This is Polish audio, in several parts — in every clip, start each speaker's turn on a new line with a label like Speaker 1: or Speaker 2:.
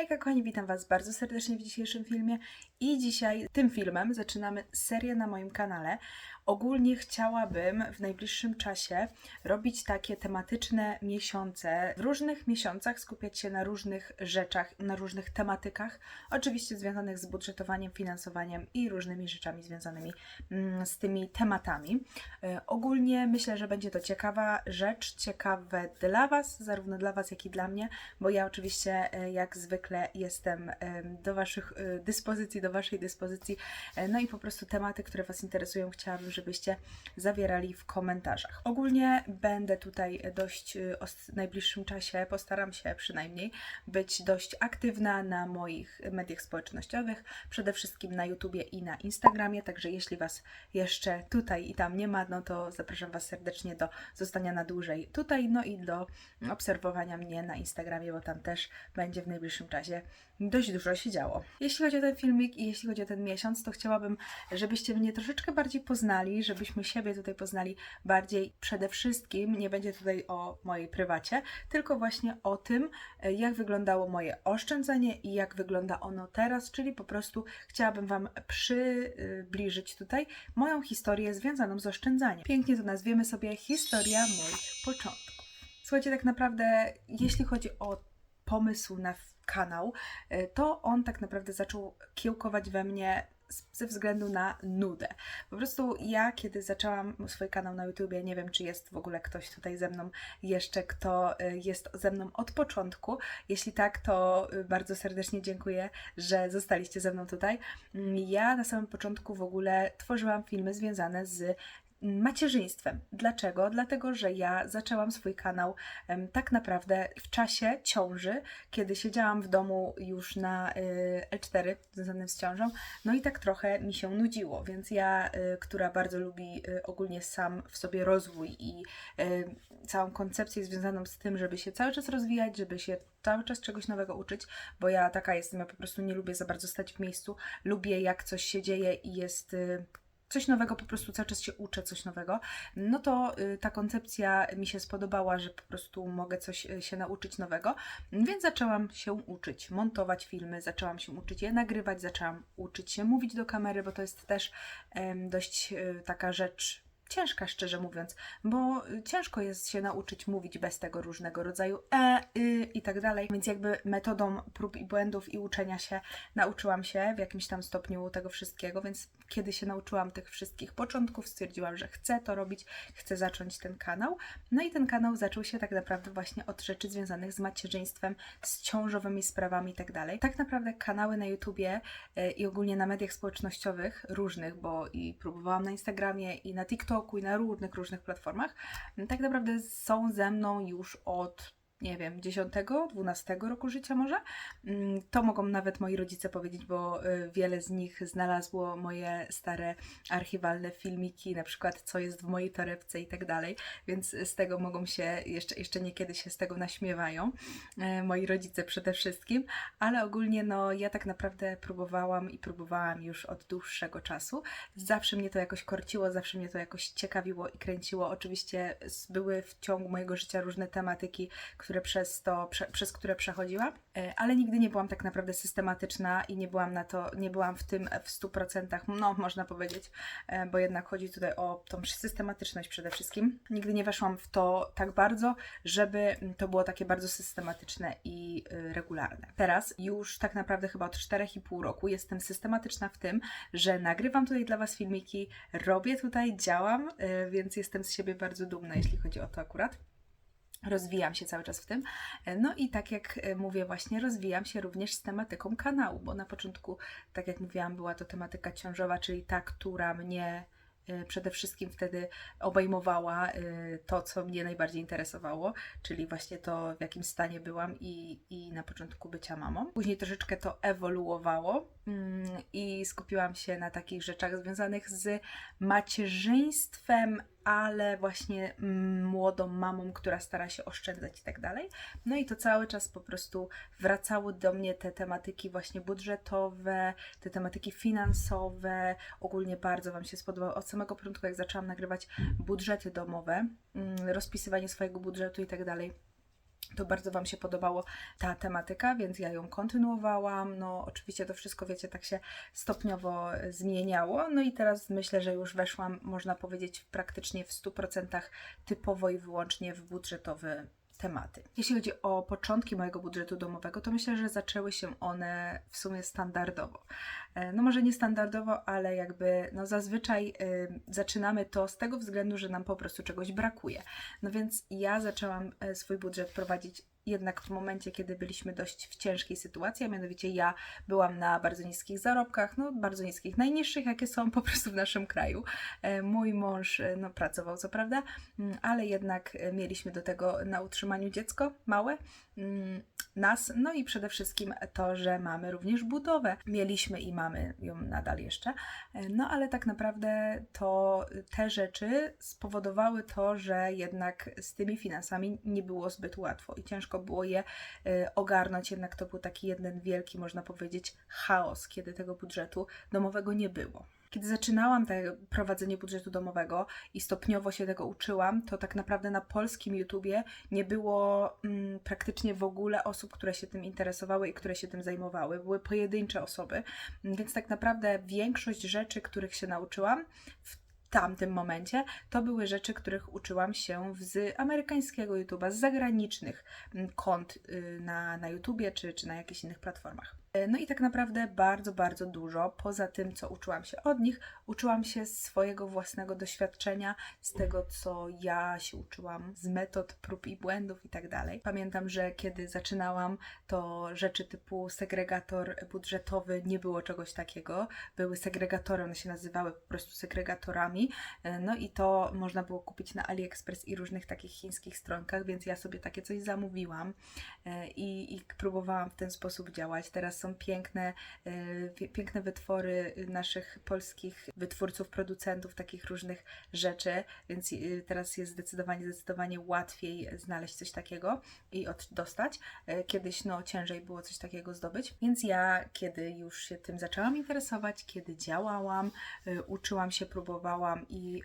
Speaker 1: Hejka kochani, witam Was bardzo serdecznie w dzisiejszym filmie i dzisiaj tym filmem zaczynamy serię na moim kanale. Ogólnie chciałabym w najbliższym czasie robić takie tematyczne miesiące. W różnych miesiącach skupiać się na różnych rzeczach, na różnych tematykach, oczywiście związanych z budżetowaniem, finansowaniem i różnymi rzeczami związanymi mm, z tymi tematami. E, Ogólnie myślę, że będzie to ciekawa rzecz, ciekawe dla Was, zarówno dla Was, jak i dla mnie, bo ja oczywiście e, jak zwykle jestem em, do Waszych e, dyspozycji, do Waszej dyspozycji. E, No i po prostu tematy, które Was interesują, chciałabym, żebyście zawierali w komentarzach. Ogólnie będę tutaj dość e, w najbliższym czasie, postaram się przynajmniej być dość aktywna na moich mediach społecznościowych, przede wszystkim na YouTubie i na Instagramie, także jeśli Was jeszcze tutaj i tam nie ma, no to zapraszam Was serdecznie do zostania na dłużej tutaj, no i do obserwowania mnie na Instagramie, bo tam też będzie w najbliższym czasie dość dużo się działo. Jeśli chodzi o ten filmik i jeśli chodzi o ten miesiąc, to chciałabym, żebyście mnie troszeczkę bardziej poznali, żebyśmy siebie tutaj poznali bardziej. Przede wszystkim nie będzie tutaj o mojej prywacie, tylko właśnie o tym, jak wyglądało moje oszczędzanie i jak wygląda ono teraz, czyli po prostu chciałabym Wam przybliżyć tutaj moją historię związaną z oszczędzaniem. Pięknie to nazwiemy sobie historia moich początków. Słuchajcie, tak naprawdę, jeśli chodzi o pomysł na kanał, y, to on tak naprawdę zaczął kiełkować we mnie ze względu na nudę. Po prostu ja, kiedy zaczęłam swój kanał na YouTubie, nie wiem, czy jest w ogóle ktoś tutaj ze mną jeszcze, kto y, jest ze mną od początku. Jeśli tak, to y, bardzo serdecznie dziękuję, że zostaliście ze mną tutaj. Mm, Ja na samym początku w ogóle tworzyłam filmy związane z macierzyństwem. Dlaczego? Dlatego, że ja zaczęłam swój kanał tak naprawdę w czasie ciąży, kiedy siedziałam w domu już na y, L4 związanym z ciążą, no i tak trochę mi się nudziło, więc ja, y, która bardzo lubi y, ogólnie sam w sobie rozwój i całą koncepcję związaną z tym, żeby się cały czas rozwijać, żeby się cały czas czegoś nowego uczyć, bo ja taka jestem, ja po prostu nie lubię za bardzo stać w miejscu, lubię jak coś się dzieje i jest... Coś nowego, po prostu cały czas się uczę coś nowego, no to y, ta koncepcja mi się spodobała, że po prostu mogę coś y, się nauczyć nowego, więc zaczęłam się uczyć. Montować filmy, zaczęłam się uczyć je nagrywać, zaczęłam uczyć się mówić do kamery, bo to jest też dość y, taka rzecz ciężka, szczerze mówiąc, bo y, ciężko jest się nauczyć mówić bez tego różnego rodzaju e, y i tak dalej, więc jakby metodą prób i błędów i uczenia się nauczyłam się w jakimś tam stopniu tego wszystkiego, więc kiedy się nauczyłam tych wszystkich początków, stwierdziłam, że chcę to robić, chcę zacząć ten kanał. No i ten kanał zaczął się tak naprawdę właśnie od rzeczy związanych z macierzyństwem, z ciążowymi sprawami i tak dalej. Tak naprawdę kanały na YouTubie e, i ogólnie na mediach społecznościowych różnych, bo i próbowałam na Instagramie i na TikToku i na różnych, różnych platformach, tak naprawdę są ze mną już od nie wiem, 10, 12 roku życia może. Mm, To mogą nawet moi rodzice powiedzieć, bo y, wiele z nich znalazło moje stare archiwalne filmiki, na przykład co jest w mojej torebce i tak dalej, więc z tego mogą się, jeszcze, jeszcze niekiedy się z tego naśmiewają, e, moi rodzice przede wszystkim, ale ogólnie no ja tak naprawdę próbowałam i próbowałam już od dłuższego czasu. Zawsze mnie to jakoś korciło, zawsze mnie to jakoś ciekawiło i kręciło. Oczywiście były w ciągu mojego życia różne tematyki, które przez to, prze, przez które przechodziłam, e, ale nigdy nie byłam tak naprawdę systematyczna i nie byłam na to, nie byłam w tym w 100%, no można powiedzieć, e, bo jednak chodzi tutaj o tą systematyczność przede wszystkim. Nigdy nie weszłam w to tak bardzo, żeby to było takie bardzo systematyczne i y, regularne. Teraz już tak naprawdę chyba od 4,5 roku jestem systematyczna w tym, że nagrywam tutaj dla Was filmiki, robię tutaj, działam, więc jestem z siebie bardzo dumna, jeśli chodzi o to akurat. Rozwijam się cały czas w tym. No i tak jak e, mówię, właśnie rozwijam się również z tematyką kanału, bo na początku, tak jak mówiłam, była to tematyka ciążowa, czyli ta, która mnie e, przede wszystkim wtedy obejmowała e, to, co mnie najbardziej interesowało, czyli właśnie to, w jakim stanie byłam i, i na początku bycia mamą. Później troszeczkę to ewoluowało mm, i skupiłam się na takich rzeczach związanych z macierzyństwem, ale właśnie mm, młodą mamą, która stara się oszczędzać i tak dalej. No i to cały czas po prostu wracały do mnie te tematyki właśnie budżetowe, te tematyki finansowe. Ogólnie bardzo Wam się spodobało od samego początku, jak zaczęłam nagrywać budżety domowe, mm, rozpisywanie swojego budżetu i tak dalej. To bardzo Wam się podobało ta tematyka, więc ja ją kontynuowałam. No, oczywiście to wszystko, wiecie, tak się stopniowo zmieniało. No i teraz myślę, że już weszłam, można powiedzieć, praktycznie w 100% typowo i wyłącznie w budżetowy tematy. Jeśli chodzi o początki mojego budżetu domowego, to myślę, że zaczęły się one w sumie standardowo. E, No może nie standardowo, ale jakby no zazwyczaj y, zaczynamy to z tego względu, że nam po prostu czegoś brakuje. No więc ja zaczęłam e, swój budżet prowadzić jednak w momencie, kiedy byliśmy dość w ciężkiej sytuacji, a mianowicie ja byłam na bardzo niskich zarobkach, no bardzo niskich, najniższych jakie są po prostu w naszym kraju. E, Mój mąż e, no, pracował co prawda, mm, ale jednak e, mieliśmy do tego na utrzymaniu dziecko małe, nas, no i przede wszystkim to, że mamy również budowę. Mieliśmy i mamy ją nadal jeszcze, E, no ale tak naprawdę to te rzeczy spowodowały to, że jednak z tymi finansami nie było zbyt łatwo i ciężko było je e, ogarnąć, jednak to był taki jeden wielki, można powiedzieć, chaos, kiedy tego budżetu domowego nie było. Kiedy zaczynałam te prowadzenie budżetu domowego i stopniowo się tego uczyłam, to tak naprawdę na polskim YouTubie nie było mm, praktycznie w ogóle osób, które się tym interesowały i które się tym zajmowały. Były pojedyncze osoby, więc tak naprawdę większość rzeczy, których się nauczyłam w tamtym momencie, to były rzeczy, których uczyłam się z amerykańskiego YouTube'a, z zagranicznych mm, kont y, na, na YouTubie czy, czy na jakichś innych platformach. No i tak naprawdę bardzo, bardzo dużo, poza tym, co uczyłam się od nich, uczyłam się z swojego własnego doświadczenia, z tego, co ja się uczyłam, z metod prób i błędów i tak dalej. Pamiętam, że kiedy zaczynałam, to rzeczy typu segregator budżetowy nie było czegoś takiego. Były segregatory, one się nazywały po prostu segregatorami. No i to można było kupić na AliExpress i różnych takich chińskich stronkach, więc ja sobie takie coś zamówiłam e, i, i próbowałam w ten sposób działać. Teraz są piękne, e, pi- piękne wytwory naszych polskich wytwórców, producentów takich różnych rzeczy, więc e, teraz jest zdecydowanie, zdecydowanie łatwiej znaleźć coś takiego i od, dostać. E, Kiedyś no ciężej było coś takiego zdobyć, więc ja kiedy już się tym zaczęłam interesować, kiedy działałam, uczyłam się, próbowałam i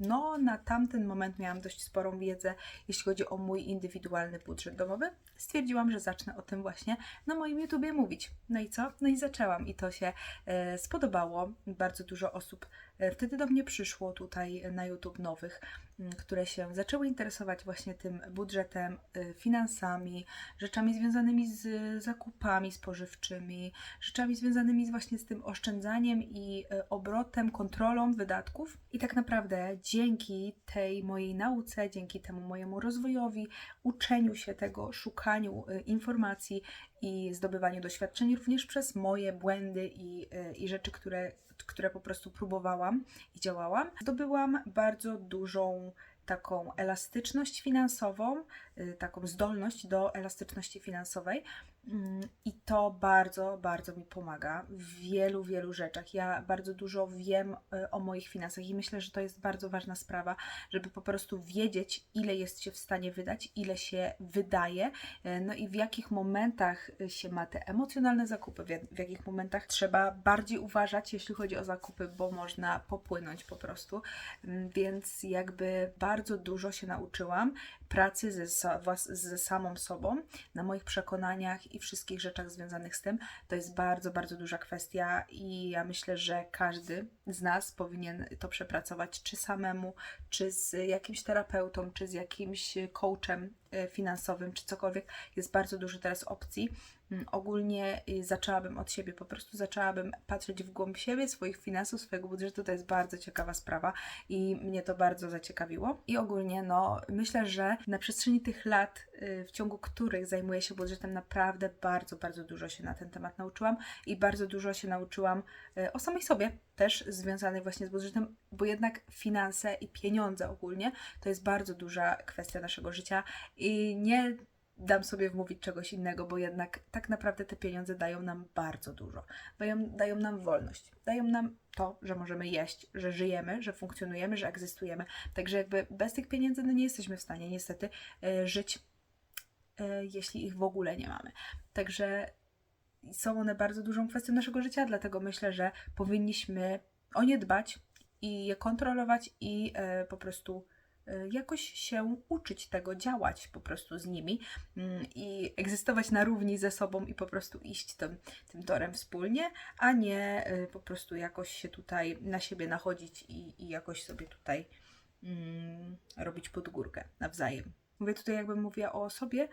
Speaker 1: no na tamten moment miałam dość sporą wiedzę, jeśli chodzi o mój indywidualny budżet domowy. Stwierdziłam, że zacznę o tym właśnie na moim YouTubie mówić. No i co? No i zaczęłam i to się e, spodobało. Bardzo dużo osób wtedy do mnie przyszło tutaj na YouTube nowych, m, które się zaczęły interesować właśnie tym budżetem, e, finansami, rzeczami związanymi z zakupami spożywczymi, rzeczami związanymi właśnie z tym oszczędzaniem i e, obrotem, kontrolą wydatków. I tak naprawdę dzięki tej mojej nauce, dzięki temu mojemu rozwojowi, uczeniu się tego, szukaniu e, informacji i zdobywaniu doświadczeń również przez moje błędy i, e, i rzeczy, które, które po prostu próbowałam i działałam, zdobyłam bardzo dużą taką elastyczność finansową, taką zdolność do elastyczności finansowej. Mm, I to bardzo, bardzo mi pomaga w wielu, wielu rzeczach. Ja bardzo dużo wiem y, o moich finansach i myślę, że to jest bardzo ważna sprawa, żeby po prostu wiedzieć, ile jest się w stanie wydać, ile się wydaje, y, no i w jakich momentach y, się ma te emocjonalne zakupy, w jakich momentach trzeba bardziej uważać, jeśli chodzi o zakupy, bo można popłynąć po prostu. Mm, Więc jakby bardzo dużo się nauczyłam pracy ze, ze samą sobą, na moich przekonaniach i wszystkich rzeczach związanych z tym. To jest bardzo, bardzo duża kwestia i ja myślę, że każdy z nas powinien to przepracować, czy samemu, czy z jakimś terapeutą, czy z jakimś coachem e, finansowym, czy cokolwiek. Jest bardzo dużo teraz opcji. Mm, Ogólnie y, zaczęłabym od siebie, po prostu zaczęłabym patrzeć w głąb siebie, swoich finansów, swojego budżetu. To jest bardzo ciekawa sprawa i mnie to bardzo zaciekawiło. I ogólnie, no, myślę, że na przestrzeni tych lat, y, w ciągu których zajmuję się budżetem, naprawdę bardzo, bardzo dużo się na ten temat nauczyłam i bardzo dużo się nauczyłam y, o samej sobie, też związanej właśnie z budżetem, bo jednak finanse i pieniądze ogólnie to jest bardzo duża kwestia naszego życia i nie dam sobie wmówić czegoś innego, bo jednak tak naprawdę te pieniądze dają nam bardzo dużo. Dają, dają nam wolność, dają nam to, że możemy jeść, że żyjemy, że funkcjonujemy, że egzystujemy. Także jakby bez tych pieniędzy no nie jesteśmy w stanie niestety e, żyć, e, jeśli ich w ogóle nie mamy. Także są one bardzo dużą kwestią naszego życia, dlatego myślę, że powinniśmy o nie dbać i je kontrolować i e, po prostu y, jakoś się uczyć tego, działać po prostu z nimi mm, i egzystować na równi ze sobą i po prostu iść tym, tym torem wspólnie, a nie po prostu jakoś się tutaj na siebie nachodzić i, i jakoś sobie tutaj mm, robić podgórkę nawzajem. Mówię tutaj jakbym mówiła o sobie,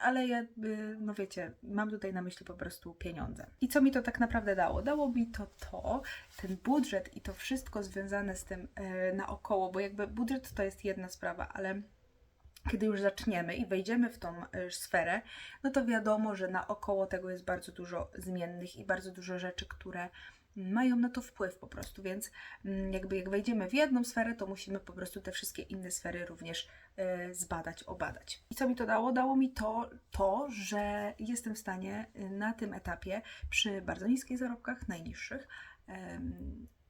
Speaker 1: ale jakby, no wiecie, mam tutaj na myśli po prostu pieniądze. I co mi to tak naprawdę dało? Dało mi to to, ten budżet i to wszystko związane z tym e, naokoło, bo jakby budżet to jest jedna sprawa, ale kiedy już zaczniemy i wejdziemy w tą e, sferę, no to wiadomo, że naokoło tego jest bardzo dużo zmiennych i bardzo dużo rzeczy, które mają na to wpływ po prostu, więc mm, jakby jak wejdziemy w jedną sferę, to musimy po prostu te wszystkie inne sfery również e, zbadać, obadać. I co mi to dało? Dało mi to, to, że jestem w stanie y, na tym etapie przy bardzo niskich zarobkach, najniższych,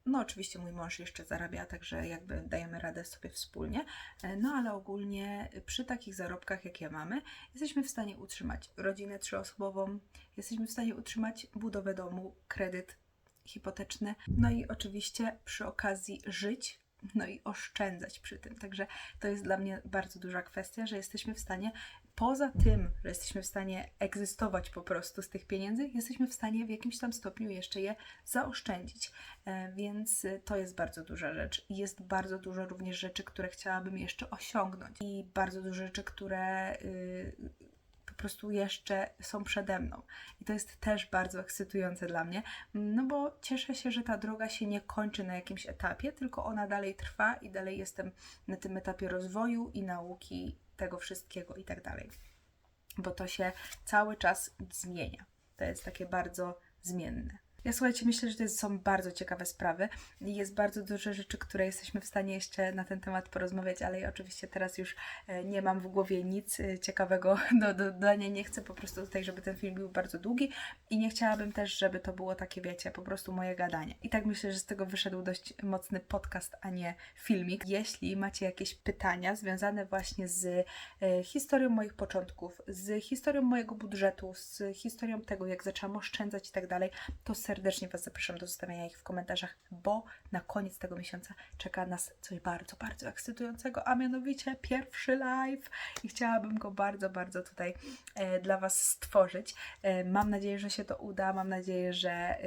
Speaker 1: no, oczywiście mój mąż jeszcze zarabia, także jakby dajemy radę sobie wspólnie. E, No, ale ogólnie przy takich zarobkach, jakie mamy, jesteśmy w stanie utrzymać rodzinę trzyosobową, jesteśmy w stanie utrzymać budowę domu, kredyt hipoteczny, no i oczywiście przy okazji żyć, no i oszczędzać przy tym. Także to jest dla mnie bardzo duża kwestia, że jesteśmy w stanie, poza tym, że jesteśmy w stanie egzystować po prostu z tych pieniędzy, jesteśmy w stanie w jakimś tam stopniu jeszcze je zaoszczędzić. E, Więc y, to jest bardzo duża rzecz. Jest bardzo dużo również rzeczy, które chciałabym jeszcze osiągnąć. I bardzo dużo rzeczy, które y, prostu jeszcze są przede mną. I to jest też bardzo ekscytujące dla mnie, no bo cieszę się, że ta droga się nie kończy na jakimś etapie, tylko ona dalej trwa i dalej jestem na tym etapie rozwoju i nauki tego wszystkiego i tak dalej. Bo to się cały czas zmienia. To jest takie bardzo zmienne. Ja słuchajcie, myślę, że to są bardzo ciekawe sprawy i jest bardzo dużo rzeczy, które jesteśmy w stanie jeszcze na ten temat porozmawiać, ale ja oczywiście teraz już e, nie mam w głowie nic e, ciekawego do do dodania. Nie chcę po prostu tutaj, żeby ten film był bardzo długi i nie chciałabym też, żeby to było takie, wiecie, po prostu moje gadanie. I tak myślę, że z tego wyszedł dość mocny podcast, a nie filmik. Jeśli macie jakieś pytania związane właśnie z e, historią moich początków, z historią mojego budżetu, z historią tego, jak zaczęłam oszczędzać i tak dalej, to serdecznie Was zapraszam do zostawiania ich w komentarzach, bo na koniec tego miesiąca czeka nas coś bardzo, bardzo ekscytującego, a mianowicie pierwszy live i chciałabym go bardzo, bardzo tutaj e, dla Was stworzyć. E, mam nadzieję, że się to uda, mam nadzieję, że e,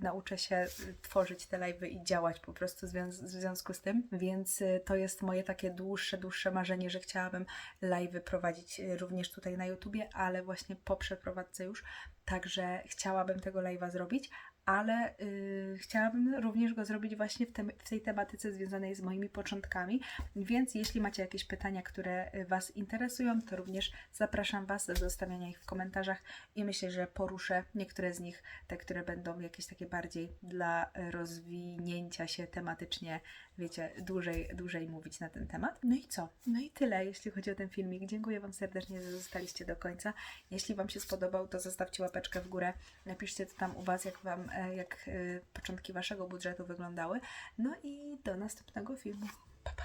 Speaker 1: nauczę się e, tworzyć te live'y i działać po prostu w związku z tym, więc e, to jest moje takie dłuższe, dłuższe marzenie, że chciałabym live'y prowadzić e, również tutaj na YouTubie, ale właśnie po przeprowadzce już, także chciałabym tego live'a zrobić, ale y, chciałabym również go zrobić właśnie w, tem- w tej tematyce związanej z moimi początkami. Więc jeśli macie jakieś pytania, które y, Was interesują, to również zapraszam Was do zostawiania ich w komentarzach i myślę, że poruszę niektóre z nich, te, które będą jakieś takie bardziej dla rozwinięcia się tematycznie, wiecie, dłużej, dłużej mówić na ten temat. No i co? No i tyle, jeśli chodzi o ten filmik. Dziękuję Wam serdecznie, że zostaliście do końca. Jeśli Wam się spodobał, to zostawcie łapeczkę w górę. Napiszcie co tam u Was, jak Wam, jak e, początki Waszego budżetu wyglądały. No i do następnego filmu. Pa, pa.